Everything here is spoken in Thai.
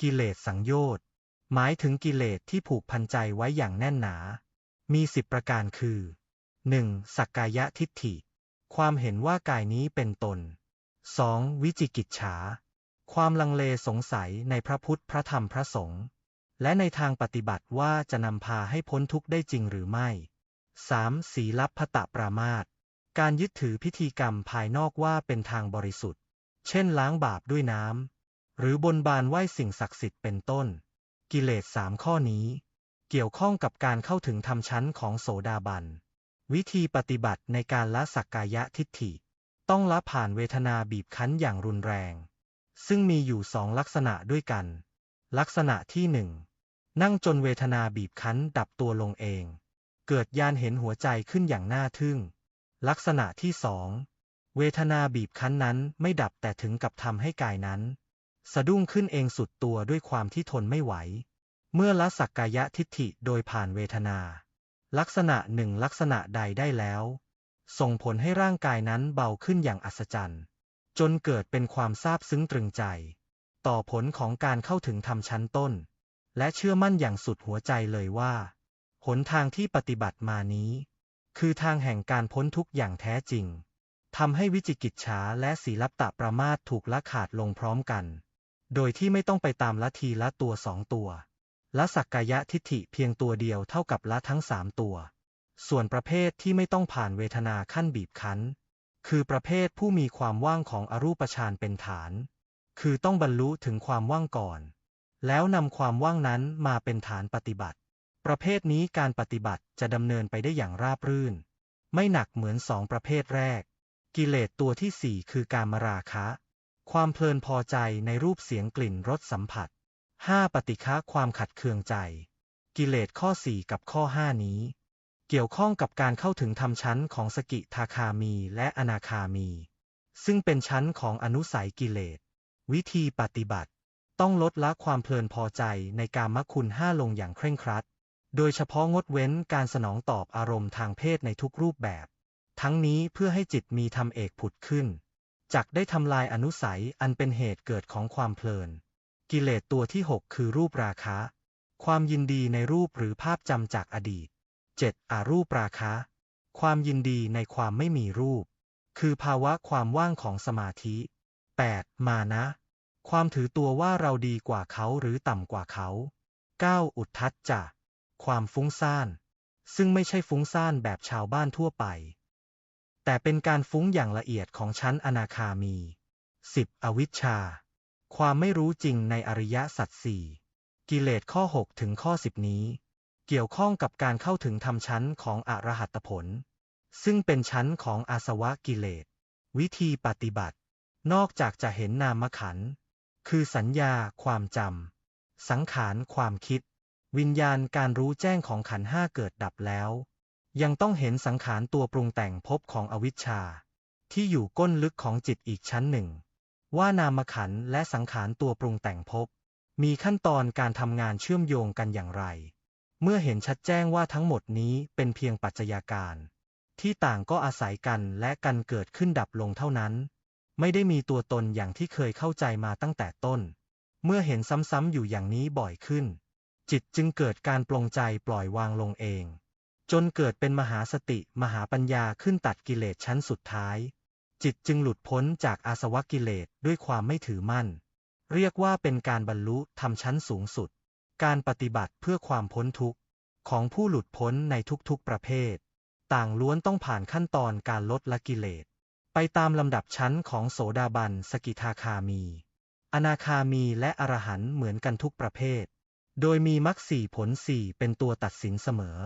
กิเลสสังโยชน์ หมายถึงกิเลสที่ผูกพันใจไว้อย่างแน่นหนา มีสิบประการคือ 1. สักกายะทิฏฐิ ความเห็นว่ากายนี้เป็นตน 2. วิจิกิจฉา ความลังเลสงสัยในพระพุทธพระธรรมพระสงฆ์และในทางปฏิบัติว่าจะนำพาให้พ้นทุกข์ได้จริงหรือไม่ 3. สีลับพตะปรามาตการยึดถือพิธีกรรมภายนอกว่าเป็นทางบริสุทธิ์ เช่นล้างบาปด้วยน้ำ หรือบนบานไหว้สิ่งศักดิ์สิทธิ์เป็นต้น กิเลสสามข้อนี้ เกี่ยวข้องกับการเข้าถึงธรรมชั้นของโสดาบัน วิธีปฏิบัติในการละสักกายะทิฏฐิ ต้องละผ่านเวทนาบีบคั้นอย่างรุนแรง ซึ่งมีอยู่สองลักษณะด้วยกัน ลักษณะที่หนึ่งนั่งจนเวทนาบีบคั้นดับตัวลงเอง เกิดยานเห็นหัวใจขึ้นอย่างน่าทึ่ง ลักษณะที่สองเวทนาบีบคั้นนั้นไม่ดับแต่ถึงกับทำให้กายนั้น สะดุ้งขึ้นเองสุดตัวด้วยความที่ทนไม่ไหว เมื่อละสักกายทิฏฐิโดยผ่านเวทนา ลักษณะหนึ่งลักษณะใดได้แล้ว ส่งผลให้ร่างกายนั้นเบาขึ้นอย่างอัศจรรย์ จนเกิดเป็นความซาบซึ้งตรึงใจ ต่อผลของการเข้าถึงธรรมชั้นต้น และเชื่อมั่นอย่างสุดหัวใจเลยว่าหนทางที่ปฏิบัติมานี้ คือทางแห่งการพ้นทุกข์อย่างแท้จริงทำให้วิจิกิจฉาและศีลับตะประมาทถูกละขาดลงพร้อมกัน โดยที่ไม่ต้องไปตามละทีละตัวสองตัว ละสักกายะทิฏฐิเพียงตัวเดียวเท่ากับละทั้งสามตัว ส่วนประเภทที่ไม่ต้องผ่านเวทนาขั้นบีบคั้น คือประเภทผู้มีความว่างของอรูปฌานเป็นฐาน คือต้องบรรลุถึงความว่างก่อน แล้วนำความว่างนั้นมาเป็นฐานปฏิบัติ ประเภทนี้การปฏิบัติจะดำเนินไปได้อย่างราบรื่น ไม่หนักเหมือนสองประเภทแรก กิเลสตัวที่สี่คือการมราคะ ความเพลินพอใจในรูปเสียงกลิ่นรสสัมผัสห้าปฏิฆะความขัดเคืองใจ กิเลสข้อสี่กับข้อห้านี้ เกี่ยวข้องกับการเข้าถึงธรรมชั้นของสกิทาคามีและอนาคามี ซึ่งเป็นชั้นของอนุสัยกิเลส วิธีปฏิบัติ ต้องลดละความเพลินพอใจในการมคุณห้าลงอย่างเคร่งครัด โดยเฉพาะงดเว้นการสนองตอบอารมณ์ทางเพศในทุกรูปแบบ ทั้งนี้เพื่อให้จิตมีธรรมเอกผุดขึ้น จักได้ทำลายอนุสัยอันเป็นเหตุเกิดของความเพลิน กิเลสตัวที่ 6 คือรูปราคะ ความยินดีในรูปหรือภาพจำจากอดีต 7. อารูปราคะ ความยินดีในความไม่มีรูป คือภาวะความว่างของสมาธิ 8. มานะ ความถือตัวว่าเราดีกว่าเขาหรือต่ำกว่าเขา 9. อุทธัจจะ ความฟุ้งซ่าน ซึ่งไม่ใช่ฟุ้งซ่านแบบชาวบ้านทั่วไป แต่เป็นการฟุ้งอย่างละเอียดของชั้นอนาคามี 10. อวิชชา ความไม่รู้จริงในอริยสัจสี่กิเลสข้อ 6 ถึงข้อ 10 นี้ เกี่ยวข้องกับการเข้าถึงธรรมชั้นของอรหัตผล ซึ่งเป็นชั้นของอาสวะกิเลส วิธีปฏิบัติ นอกจากจะเห็นนามขัน คือสัญญาความจำ สังขารความคิด วิญญาณการรู้แจ้งของขันห้าเกิดดับแล้ว ยังต้องเห็นสังขารตัวปรุงแต่งภพของอวิชชา ที่อยู่ก้นลึกของจิตอีกชั้นหนึ่ง ว่านามขันและสังขารตัวปรุงแต่งภพมีขั้นตอนการทำงานเชื่อมโยงกันอย่างไร เมื่อเห็นชัดแจ้งว่าทั้งหมดนี้เป็นเพียงปัจจัยการ ที่ต่างก็อาศัยกันและกันเกิดขึ้นดับลงเท่านั้น ไม่ได้มีตัวตนอย่างที่เคยเข้าใจมาตั้งแต่ต้น เมื่อเห็นซ้ำๆอยู่อย่างนี้บ่อยขึ้น จิตจึงเกิดการปลงใจปล่อยวางลงเอง จนเกิดเป็นมหาสติมหาปัญญาขึ้นตัดกิเลสชั้นสุดท้าย จิตจึงหลุดพ้นจากอาสวะกิเลสด้วยความไม่ถือมั่น เรียกว่าเป็นการบรรลุธรรมชั้นสูงสุด การปฏิบัติเพื่อความพ้นทุกข์ ของผู้หลุดพ้นในทุกๆประเภท ต่างล้วนต้องผ่านขั้นตอนการลดละกิเลส ไปตามลำดับชั้นของโสดาบันสกิทาคามี อนาคามีและอรหันต์เหมือนกันทุกประเภท โดยมีมรรคสี่ผลสี่เป็นตัวตัดสินเสมอ